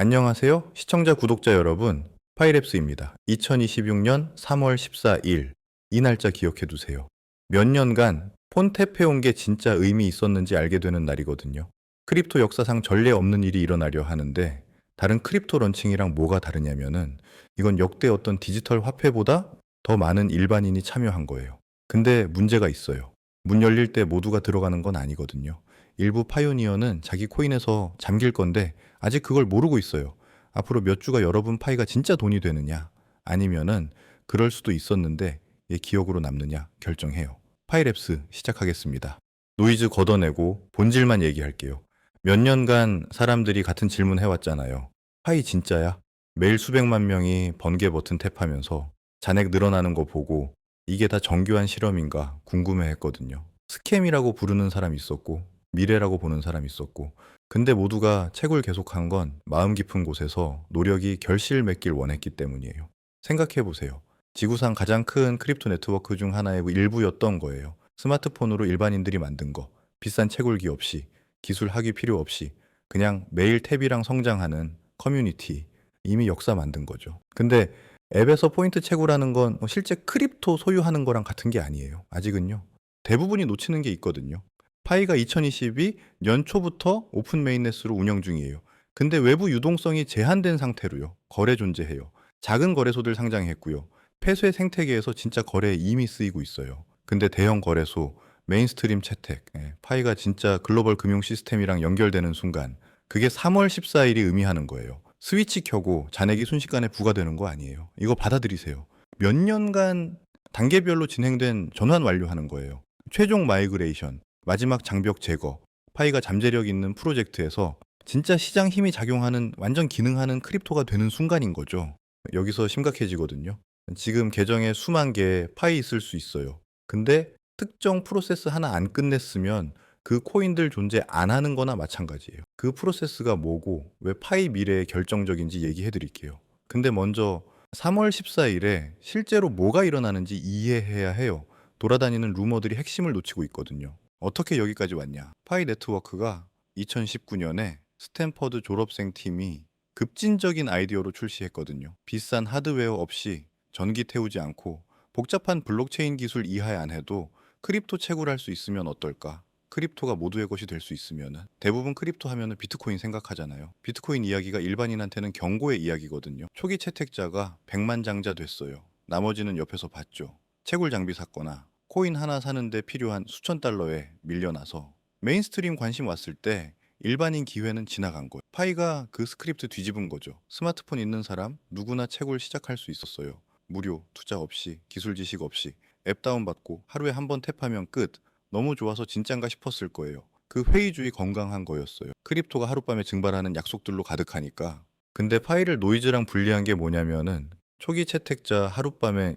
안녕하세요. 시청자, 구독자 여러분. 파이랩스입니다. 2026년 3월 14일. 이 날짜 기억해 두세요. 몇 년간 폰탭 해온 게 진짜 의미 있었는지 알게 되는 날이거든요. 크립토 역사상 전례 없는 일이 일어나려 하는데 다른 크립토 런칭이랑 뭐가 다르냐면은 이건 역대 어떤 디지털 화폐보다 더 많은 일반인이 참여한 거예요. 근데 문제가 있어요. 문 열릴 때 모두가 들어가는 건 아니거든요. 일부 파이오니어는 자기 코인에서 잠길 건데 아직 그걸 모르고 있어요. 앞으로 몇 주가 여러분 파이가 진짜 돈이 되느냐 아니면은 그럴 수도 있었는데 얘 기억으로 남느냐 결정해요. 파이랩스 시작하겠습니다. 노이즈 걷어내고 본질만 얘기할게요. 몇 년간 사람들이 같은 질문 해왔잖아요. 파이 진짜야? 매일 수백만 명이 번개 버튼 탭하면서 잔액 늘어나는 거 보고 이게 다 정교한 실험인가 궁금해 했거든요. 스캠이라고 부르는 사람 있었고 미래라고 보는 사람 있었고 근데 모두가 채굴 계속한 건 마음 깊은 곳에서 노력이 결실 맺길 원했기 때문이에요. 생각해 보세요. 지구상 가장 큰 크립토 네트워크 중 하나의 일부였던 거예요. 스마트폰으로 일반인들이 만든 거. 비싼 채굴기 없이, 기술 학위 필요 없이, 그냥 매일 탭이랑 성장하는 커뮤니티. 이미 역사 만든 거죠. 근데 앱에서 포인트 채굴하는 건뭐 실제 크립토 소유하는 거랑 같은 게 아니에요. 아직은요. 대부분이 놓치는 게 있거든요. 파이가 2022 연초부터 오픈 메인넷으로 운영 중이에요. 근데 외부 유동성이 제한된 상태로요. 거래 존재해요. 작은 거래소들 상장했고요. 폐쇄 생태계에서 진짜 거래에 이미 쓰이고 있어요. 근데 대형 거래소, 메인스트림 채택, 예, 파이가 진짜 글로벌 금융 시스템이랑 연결되는 순간 그게 3월 14일이 의미하는 거예요. 스위치 켜고 잔액이 순식간에 부과되는 거 아니에요. 이거 받아들이세요. 몇 년간 단계별로 진행된 전환 완료하는 거예요. 최종 마이그레이션, 마지막 장벽 제거, 파이가 잠재력 있는 프로젝트에서 진짜 시장 힘이 작용하는 완전 기능하는 크립토가 되는 순간인 거죠. 여기서 심각해지거든요. 지금 계정에 수만 개 파이 있을 수 있어요. 근데 특정 프로세스 하나 안 끝냈으면 그 코인들 존재 안 하는 거나 마찬가지예요. 그 프로세스가 뭐고 왜 파이 미래에 결정적인지 얘기해 드릴게요. 근데 먼저 3월 14일에 실제로 뭐가 일어나는지 이해해야 해요. 돌아다니는 루머들이 핵심을 놓치고 있거든요. 어떻게 여기까지 왔냐? 파이 네트워크가 2019년에 스탠퍼드 졸업생 팀이 급진적인 아이디어로 출시했거든요. 비싼 하드웨어 없이 전기 태우지 않고 복잡한 블록체인 기술 이하에 안 해도 크립토 채굴 할 수 있으면 어떨까? 크립토가 모두의 것이 될 수 있으면은 대부분 크립토 하면은 비트코인 생각하잖아요. 비트코인 이야기가 일반인한테는 경고의 이야기거든요. 초기 채택자가 100만 장자 됐어요. 나머지는 옆에서 봤죠. 채굴 장비 샀거나 코인 하나 사는데 필요한 수천 달러에 밀려나서 메인스트림 관심 왔을 때 일반인 기회는 지나간 거예요. 파이가 그 스크립트 뒤집은 거죠. 스마트폰 있는 사람 누구나 채굴 시작할 수 있었어요. 무료, 투자 없이, 기술 지식 없이 앱 다운받고 하루에 한 번 탭하면 끝. 너무 좋아서 진짠가 싶었을 거예요. 그 회의주의 건강한 거였어요. 크립토가 하룻밤에 증발하는 약속들로 가득하니까. 근데 파일을 노이즈랑 분리한 게 뭐냐면은 초기 채택자 하룻밤에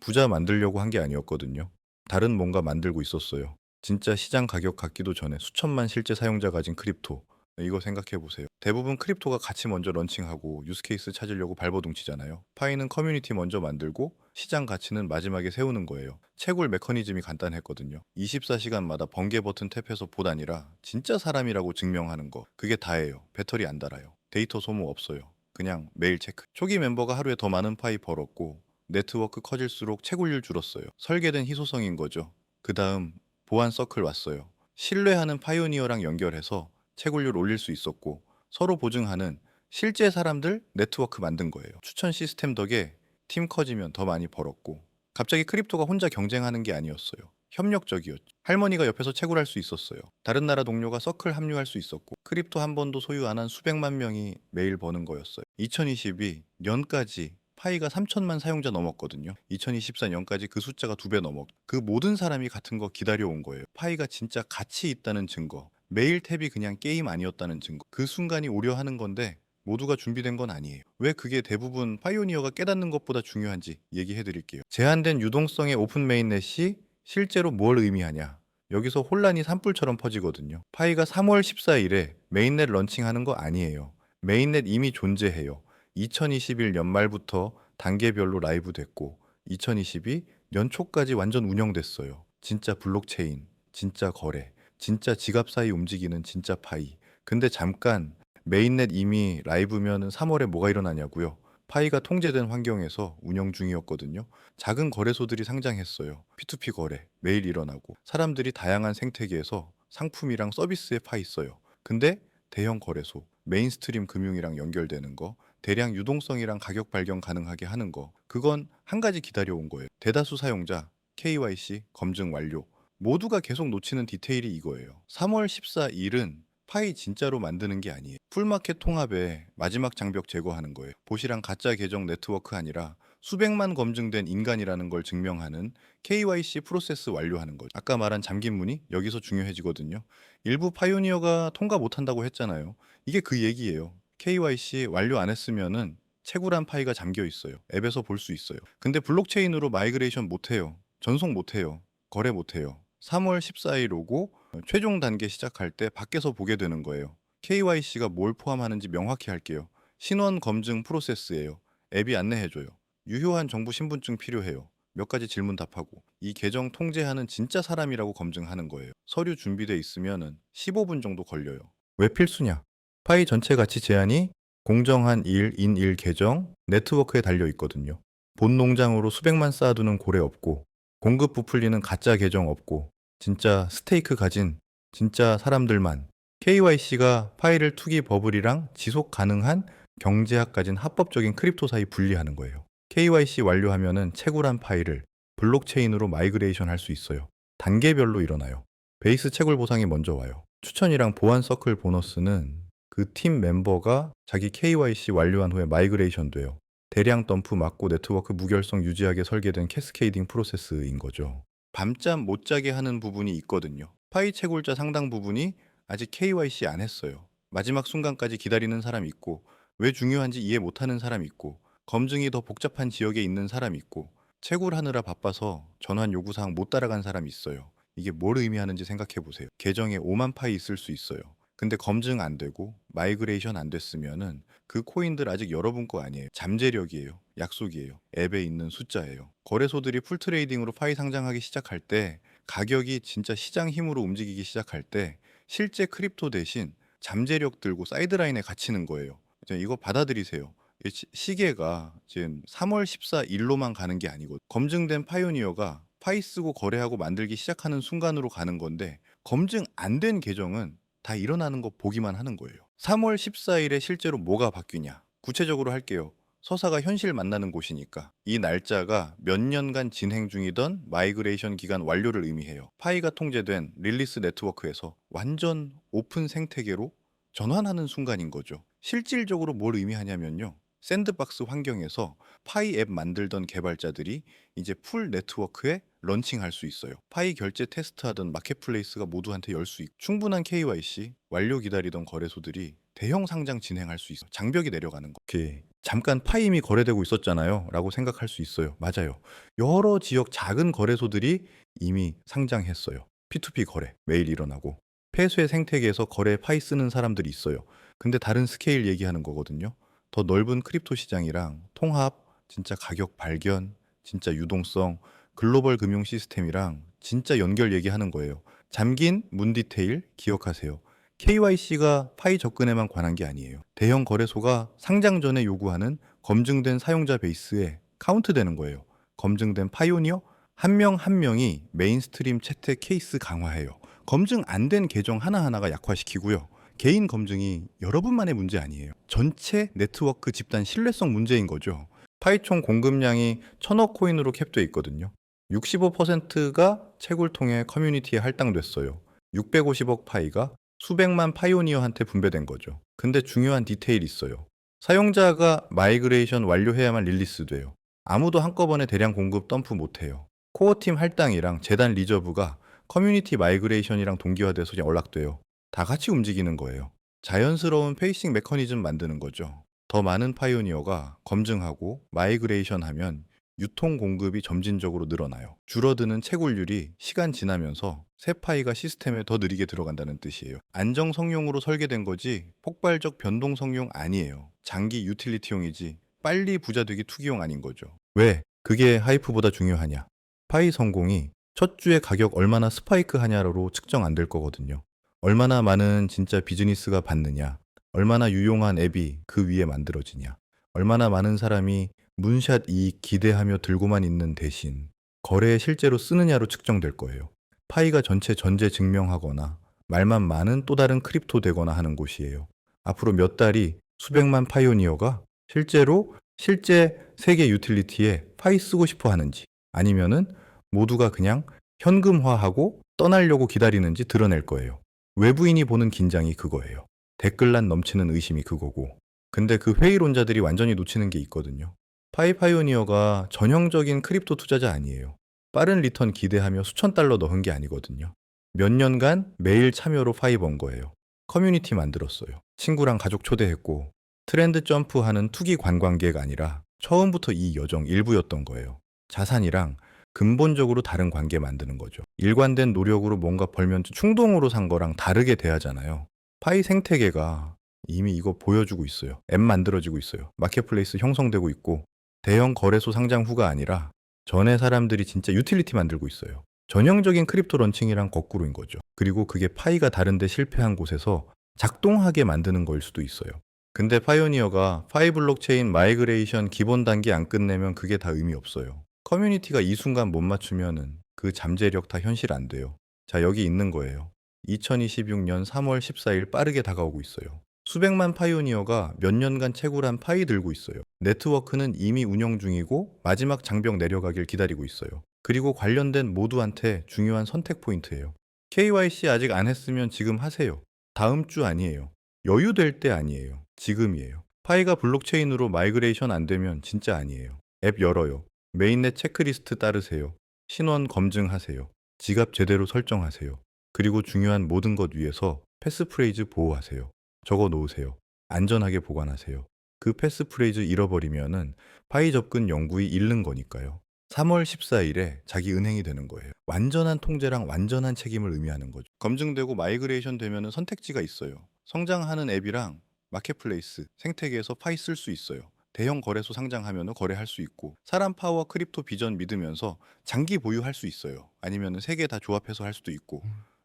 부자 만들려고 한 게 아니었거든요. 다른 뭔가 만들고 있었어요. 진짜 시장 가격 같기도 전에 수천만 실제 사용자 가진 크립토. 이거 생각해 보세요. 대부분 크립토가 같이 먼저 런칭하고 유스케이스 찾으려고 발버둥 치잖아요. 파이는 커뮤니티 먼저 만들고 시장 가치는 마지막에 세우는 거예요. 채굴 메커니즘이 간단했거든요. 24시간마다 번개 버튼 탭해서 보다니라 진짜 사람이라고 증명하는 거. 그게 다예요. 배터리 안 달아요. 데이터 소모 없어요. 그냥 매일 체크. 초기 멤버가 하루에 더 많은 파이 벌었고 네트워크 커질수록 채굴률 줄었어요. 설계된 희소성인 거죠. 그 다음 보안 서클 왔어요. 신뢰하는 파이오니어랑 연결해서 채굴률 올릴 수 있었고 서로 보증하는 실제 사람들 네트워크 만든 거예요. 추천 시스템 덕에 팀 커지면 더 많이 벌었고 갑자기 크립토가 혼자 경쟁하는 게 아니었어요. 협력적이었죠. 할머니가 옆에서 채굴할 수 있었어요. 다른 나라 동료가 서클 합류할 수 있었고 크립토 한 번도 소유 안 한 수백만 명이 매일 버는 거였어요. 2022 년까지 파이가 3천만 사용자 넘었거든요. 2024년까지 그 숫자가 두 배 넘었. 그 모든 사람이 같은 거 기다려온 거예요. 파이가 진짜 가치 있다는 증거. 매일 탭이 그냥 게임 아니었다는 증거. 그 순간이 오려 하는 건데 모두가 준비된 건 아니에요. 왜 그게 대부분 파이오니어가 깨닫는 것보다 중요한지 얘기해 드릴게요. 제한된 유동성의 오픈 메인넷이 실제로 뭘 의미하냐? 여기서 혼란이 산불처럼 퍼지거든요. 파이가 3월 14일에 메인넷 런칭하는 거 아니에요. 메인넷 이미 존재해요. 2021 연말부터 단계별로 라이브 됐고 2022 연초까지 완전 운영됐어요. 진짜 블록체인, 진짜 거래, 진짜 지갑 사이 움직이는 진짜 파이. 근데 잠깐 메인넷 이미 라이브면 3월에 뭐가 일어나냐고요. 파이가 통제된 환경에서 운영 중이었거든요. 작은 거래소들이 상장했어요. P2P 거래 매일 일어나고 사람들이 다양한 생태계에서 상품이랑 서비스에 파 있어요. 근데 대형 거래소, 메인스트림 금융이랑 연결되는 거, 대량 유동성이랑 가격 발견 가능하게 하는 거, 그건 한 가지 기다려온 거예요. 대다수 사용자, KYC, 검증 완료. 모두가 계속 놓치는 디테일이 이거예요. 3월 14일은 파이 진짜로 만드는 게 아니에요. 풀마켓 통합의 마지막 장벽 제거하는 거예요. 보시랑 가짜 계정 네트워크 아니라 수백만 검증된 인간이라는 걸 증명하는 KYC 프로세스 완료하는 거죠. 아까 말한 잠긴 문이 여기서 중요해지거든요. 일부 파이오니어가 통과 못한다고 했잖아요. 이게 그 얘기예요. KYC 완료 안 했으면은 채굴한 파이가 잠겨 있어요. 앱에서 볼 수 있어요. 근데 블록체인으로 마이그레이션 못 해요. 전송 못 해요. 거래 못 해요. 3월 14일 오고 최종 단계 시작할 때 밖에서 보게 되는 거예요. KYC가 뭘 포함하는지 명확히 할게요. 신원 검증 프로세스예요. 앱이 안내해줘요. 유효한 정부 신분증 필요해요. 몇 가지 질문 답하고 이 계정 통제하는 진짜 사람이라고 검증하는 거예요. 서류 준비돼 있으면은 15분 정도 걸려요. 왜 필수냐? 파이 전체 가치 제한이 공정한 일, 인일 계정, 네트워크에 달려 있거든요. 본 농장으로 수백만 쌓아두는 고래 없고 공급 부풀리는 가짜 계정 없고 진짜 스테이크 가진 진짜 사람들만 KYC가 파일을 투기 버블이랑 지속 가능한 경제학 가진 합법적인 크립토 사이 분리하는 거예요. KYC 완료하면은 채굴한 파일을 블록체인으로 마이그레이션 할 수 있어요. 단계별로 일어나요. 베이스 채굴 보상이 먼저 와요. 추천이랑 보안 서클 보너스는 그 팀 멤버가 자기 KYC 완료한 후에 마이그레이션 돼요. 대량 덤프 막고 네트워크 무결성 유지하게 설계된 캐스케이딩 프로세스인 거죠. 밤잠 못 자게 하는 부분이 있거든요. 파이 채굴자 상당 부분이 아직 KYC 안 했어요. 마지막 순간까지 기다리는 사람 있고 왜 중요한지 이해 못하는 사람 있고 검증이 더 복잡한 지역에 있는 사람 있고 채굴하느라 바빠서 전환 요구사항 못 따라간 사람 있어요. 이게 뭘 의미하는지 생각해 보세요. 계정에 5만 파이 있을 수 있어요. 근데 검증 안 되고 마이그레이션 안 됐으면은 그 코인들 아직 여러분 거 아니에요. 잠재력이에요. 약속이에요. 앱에 있는 숫자예요. 거래소들이 풀 트레이딩으로 파이 상장하기 시작할 때 가격이 진짜 시장 힘으로 움직이기 시작할 때 실제 크립토 대신 잠재력 들고 사이드라인에 갇히는 거예요. 이거 받아들이세요. 이 시- 시계가 지금 3월 14 일로만 가는 게 아니고 검증된 파이오니어가 파이 쓰고 거래하고 만들기 시작하는 순간으로 가는 건데 검증 안 된 계정은 다 일어나는 거 보기만 하는 거예요. 3월 14일에 실제로 뭐가 바뀌냐? 구체적으로 할게요. 서사가 현실 만나는 곳이니까 이 날짜가 몇 년간 진행 중이던 마이그레이션 기간 완료를 의미해요. 파이가 통제된 릴리스 네트워크에서 완전 오픈 생태계로 전환하는 순간인 거죠. 실질적으로 뭘 의미하냐면요. 샌드박스 환경에서 파이 앱 만들던 개발자들이 이제 풀 네트워크에 런칭할 수 있어요. 파이 결제 테스트하던 마켓플레이스가 모두한테 열 수 있고 충분한 KYC 완료 기다리던 거래소들이 대형 상장 진행할 수 있어. 장벽이 내려가는 거. 오케이. 잠깐 파임이 거래되고 있었잖아요. 라고 생각할 수 있어요. 맞아요. 여러 지역 작은 거래소들이 이미 상장했어요. P2P 거래 매일 일어나고 폐쇄 생태계에서 거래 파이 쓰는 사람들이 있어요. 근데 다른 스케일 얘기하는 거거든요. 더 넓은 크립토 시장이랑 통합, 진짜 가격 발견, 진짜 유동성, 글로벌 금융 시스템이랑 진짜 연결 얘기하는 거예요. 잠긴 문 디테일 기억하세요. KYC가 파이 접근에만 관한 게 아니에요. 대형 거래소가 상장 전에 요구하는 검증된 사용자 베이스에 카운트되는 거예요. 검증된 파이오니어 한 명한 명이 메인스트림 채택 케이스 강화해요. 검증 안 된 계정 하나하나가 약화시키고요. 개인 검증이 여러분만의 문제 아니에요. 전체 네트워크 집단 신뢰성 문제인 거죠. 파이총 공급량이 천억 코인으로 캡돼 있거든요. 65%가 채굴 통해 커뮤니티에 할당됐어요. 650억 파이가 수백만 파이오니어한테 분배된 거죠. 근데 중요한 디테일이 있어요. 사용자가 마이그레이션 완료해야만 릴리스돼요. 아무도 한꺼번에 대량 공급 덤프 못해요. 코어팀 할당이랑 재단 리저브가 커뮤니티 마이그레이션이랑 동기화돼서 연락돼요. 다 같이 움직이는 거예요. 자연스러운 페이싱 메커니즘 만드는 거죠. 더 많은 파이오니어가 검증하고 마이그레이션 하면 유통 공급이 점진적으로 늘어나요. 줄어드는 채굴률이 시간 지나면서 새 파이가 시스템에 더 느리게 들어간다는 뜻이에요. 안정 성용으로 설계된 거지 폭발적 변동 성용 아니에요. 장기 유틸리티용이지 빨리 부자 되기 투기용 아닌 거죠. 왜? 그게 하이프보다 중요하냐? 파이 성공이 첫 주에 가격 얼마나 스파이크 하냐로 측정 안 될 거거든요. 얼마나 많은 진짜 비즈니스가 받느냐, 얼마나 유용한 앱이 그 위에 만들어지냐. 얼마나 많은 사람이 문샷 이익 기대하며 들고만 있는 대신 거래에 실제로 쓰느냐로 측정될 거예요. 파이가 전체 전제 증명하거나 말만 많은 또 다른 크립토 되거나 하는 곳이에요. 앞으로 몇 달이 수백만 파이오니어가 실제로 실제 세계 유틸리티에 파이 쓰고 싶어 하는지 아니면은 모두가 그냥 현금화하고 떠나려고 기다리는지 드러낼 거예요. 외부인이 보는 긴장이 그거예요. 댓글란 넘치는 의심이 그거고. 근데 그 회의론자들이 완전히 놓치는 게 있거든요. 파이 파이오니어가 전형적인 크립토 투자자 아니에요. 빠른 리턴 기대하며 수천 달러 넣은 게 아니거든요. 몇 년간 매일 참여로 파이 번 거예요. 커뮤니티 만들었어요. 친구랑 가족 초대했고 트렌드 점프하는 투기 관광객 아니라 처음부터 이 여정 일부였던 거예요. 자산이랑 근본적으로 다른 관계 만드는 거죠. 일관된 노력으로 뭔가 벌면 충동으로 산 거랑 다르게 돼야잖아요. 파이 생태계가 이미 이거 보여주고 있어요. 앱 만들어지고 있어요. 마켓플레이스 형성되고 있고 대형 거래소 상장 후가 아니라 전에 사람들이 진짜 유틸리티 만들고 있어요. 전형적인 크립토 런칭이랑 거꾸로인 거죠. 그리고 그게 파이가 다른데 실패한 곳에서 작동하게 만드는 거일 수도 있어요. 근데 파이오니어가 파이 블록체인 마이그레이션 기본 단계 안 끝내면 그게 다 의미 없어요. 커뮤니티가 이 순간 못 맞추면은 그 잠재력 다 현실 안 돼요. 자, 여기 있는 거예요. 2026년 3월 14일 빠르게 다가오고 있어요. 수백만 파이오니어가 몇 년간 채굴한 파이 들고 있어요. 네트워크는 이미 운영 중이고 마지막 장벽 내려가길 기다리고 있어요. 그리고 관련된 모두한테 중요한 선택 포인트예요. KYC 아직 안 했으면 지금 하세요. 다음 주 아니에요. 여유 될 때 아니에요. 지금이에요. 파이가 블록체인으로 마이그레이션 안 되면 진짜 아니에요. 앱 열어요. 메인넷 체크리스트 따르세요. 신원 검증하세요. 지갑 제대로 설정하세요. 그리고 중요한 모든 것 위에서 패스프레이즈 보호하세요. 적어 놓으세요. 안전하게 보관하세요. 그 패스프레이즈 잃어버리면은 파이 접근 연구이 잃는 거니까요. 3월 14일에 자기 은행이 되는 거예요. 완전한 통제랑 완전한 책임을 의미하는 거죠. 검증되고 마이그레이션 되면은 선택지가 있어요. 성장하는 앱이랑 마켓플레이스, 생태계에서 파이 쓸 수 있어요. 대형 거래소 상장하면 거래할 수 있고 사람 파워 크립토 비전 믿으면서 장기 보유할 수 있어요. 아니면 세 개 다 조합해서 할 수도 있고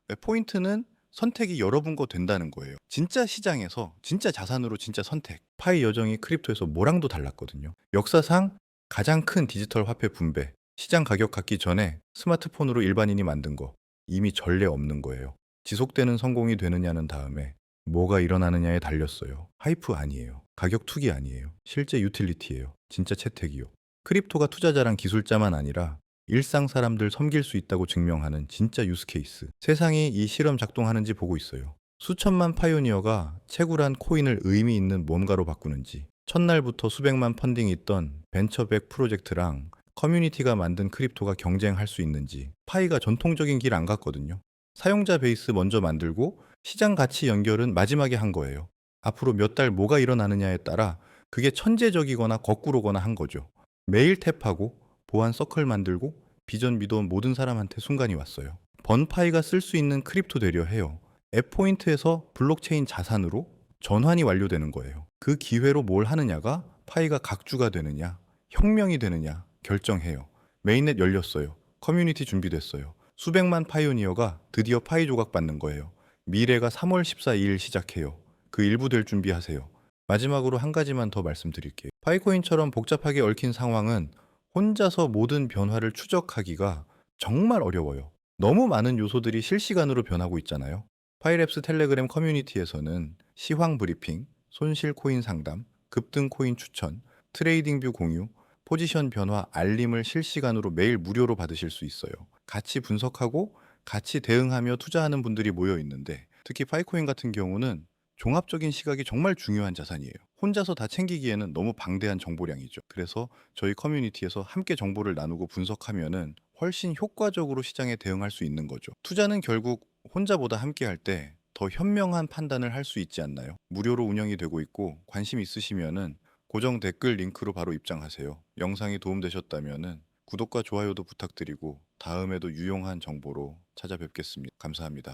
네, 포인트는 선택이 여러분 거 된다는 거예요. 진짜 시장에서 진짜 자산으로 진짜 선택. 파이 여정이 크립토에서 뭐랑도 달랐거든요. 역사상 가장 큰 디지털 화폐 분배. 시장 가격 갖기 전에 스마트폰으로 일반인이 만든 거 이미 전례 없는 거예요. 지속되는 성공이 되느냐는 다음에 뭐가 일어나느냐에 달렸어요. 하이프 아니에요. 가격 투기 아니에요. 실제 유틸리티예요. 진짜 채택이요. 크립토가 투자자랑 기술자만 아니라 일상 사람들 섬길 수 있다고 증명하는 진짜 유스 케이스. 세상이 이 실험 작동하는지 보고 있어요. 수천만 파이오니어가 채굴한 코인을 의미 있는 뭔가로 바꾸는지, 첫날부터 수백만 펀딩이 있던 벤처백 프로젝트랑 커뮤니티가 만든 크립토가 경쟁할 수 있는지, 파이가 전통적인 길 안 갔거든요. 사용자 베이스 먼저 만들고 시장 가치 연결은 마지막에 한 거예요. 앞으로 몇 달 뭐가 일어나느냐에 따라 그게 천재적이거나 거꾸로거나 한 거죠. 매일 탭하고 보안 서클 만들고 비전 믿어온 모든 사람한테 순간이 왔어요. 번파이가 쓸 수 있는 크립토 되려 해요. 앱 포인트에서 블록체인 자산으로 전환이 완료되는 거예요. 그 기회로 뭘 하느냐가 파이가 각주가 되느냐, 혁명이 되느냐 결정해요. 메인넷 열렸어요. 커뮤니티 준비됐어요. 수백만 파이오니어가 드디어 파이 조각 받는 거예요. 미래가 3월 14일 시작해요. 그 일부 될 준비하세요. 마지막으로 한 가지만 더 말씀드릴게요. 파이코인처럼 복잡하게 얽힌 상황은 혼자서 모든 변화를 추적하기가 정말 어려워요. 너무 많은 요소들이 실시간으로 변하고 있잖아요. 파이랩스 텔레그램 커뮤니티에서는 시황 브리핑, 손실 코인 상담, 급등 코인 추천, 트레이딩 뷰 공유, 포지션 변화 알림을 실시간으로 매일 무료로 받으실 수 있어요. 같이 분석하고 같이 대응하며 투자하는 분들이 모여 있는데 특히 파이코인 같은 경우는 종합적인 시각이 정말 중요한 자산이에요. 혼자서 다 챙기기에는 너무 방대한 정보량이죠. 그래서 저희 커뮤니티에서 함께 정보를 나누고 분석하면은 훨씬 효과적으로 시장에 대응할 수 있는 거죠. 투자는 결국 혼자보다 함께 할 때 더 현명한 판단을 할 수 있지 않나요? 무료로 운영이 되고 있고 관심 있으시면은 고정 댓글 링크로 바로 입장하세요. 영상이 도움되셨다면은 구독과 좋아요도 부탁드리고 다음에도 유용한 정보로 찾아뵙겠습니다. 감사합니다.